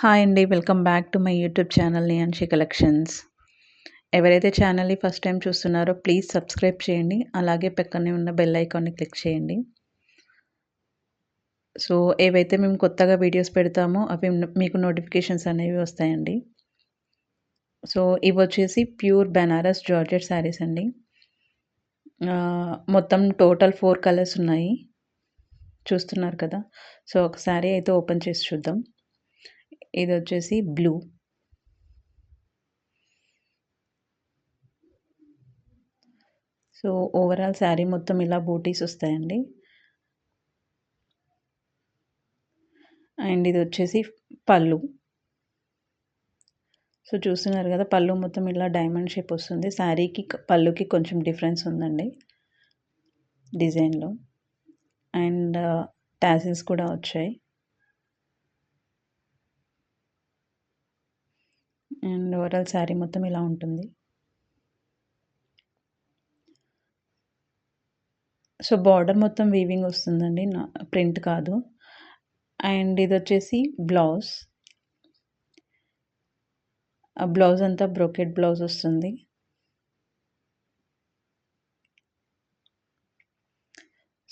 Hi అండి welcome back to my YouTube channel Niyanshi collections. ఎవరైతే ఛానల్ని ఫస్ట్ టైం చూస్తున్నారో ప్లీజ్ సబ్స్క్రైబ్ చేయండి అలాగే పక్కనే ఉన్న బెల్ ఐకాన్ని క్లిక్ చేయండి. సో ఏవైతే మేము కొత్తగా వీడియోస్ పెడతామో అవి మీకు నోటిఫికేషన్స్ అనేవి వస్తాయండి. సో ఇవి వచ్చేసి ప్యూర్ బెనారస్ జార్జెట్ శారీస్ అండి. మొత్తం టోటల్ ఫోర్ కలర్స్ ఉన్నాయి. చూస్తున్నారు కదా? సో ఒక శారీ అయితే ఓపెన్ చేసి చూద్దాం. ఇది వచ్చేసి బ్లూ. సో ఓవరాల్ శారీ మొత్తం ఇలా బూటీస్ వస్తాయండి. అండ్ ఇది వచ్చేసి పళ్ళు. సో చూస్తున్నారు కదా పళ్ళు మొత్తం ఇలా డైమండ్ షేప్ వస్తుంది. శారీకి పళ్ళుకి కొంచెం డిఫరెన్స్ ఉందండి. డిజైన్లో. అండ్ టాసిల్స్ కూడా వచ్చాయి. అండ్ ఓవరాల్ శారీ మొత్తం ఇలా ఉంటుంది. సో బార్డర్ మొత్తం వీవింగ్ వస్తుందండి. నా ప్రింట్ కాదు. అండ్ ఇది వచ్చేసి బ్లౌజ్. ఆ బ్లౌజ్ అంతా బ్రోకెట్ బ్లౌజ్ వస్తుంది.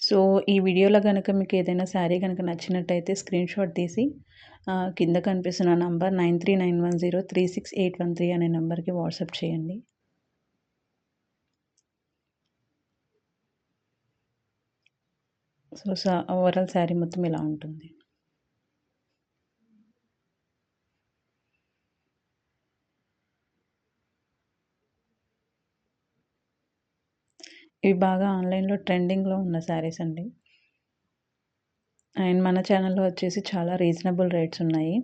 సో ఈ వీడియోలో కనుక మీకు ఏదైనా శారీ కనుక నచ్చినట్టయితే స్క్రీన్ షాట్ తీసి కింద కనిపిస్తున్న number nine three nine one zero three six eight one three అనే నెంబర్కి వాట్సాప్ చేయండి. సో సా ఓవరాల్ శారీ మొత్తం ఇలా ఉంటుంది. ఇవి బాగా ఆన్లైన్లో ట్రెండింగ్లో ఉన్న శారీస్ అండి. అండ్ మన ఛానల్లో వచ్చేసి చాలా రీజనబుల్ రేట్స్ ఉన్నాయి.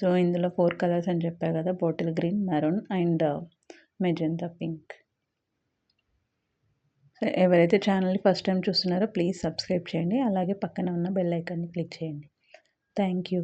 సో ఇందులో ఫోర్ కలర్స్ అని చెప్పా కదా bottle green maroon and uh, magenta pink. So ఎవరైతే ఛానల్ని ఫస్ట్ టైం చూస్తున్నారో ప్లీజ్ సబ్స్క్రైబ్ చేయండి. అలాగే పక్కన ఉన్న బెల్ ఐకాన్ని క్లిక్ చేయండి. Thank you.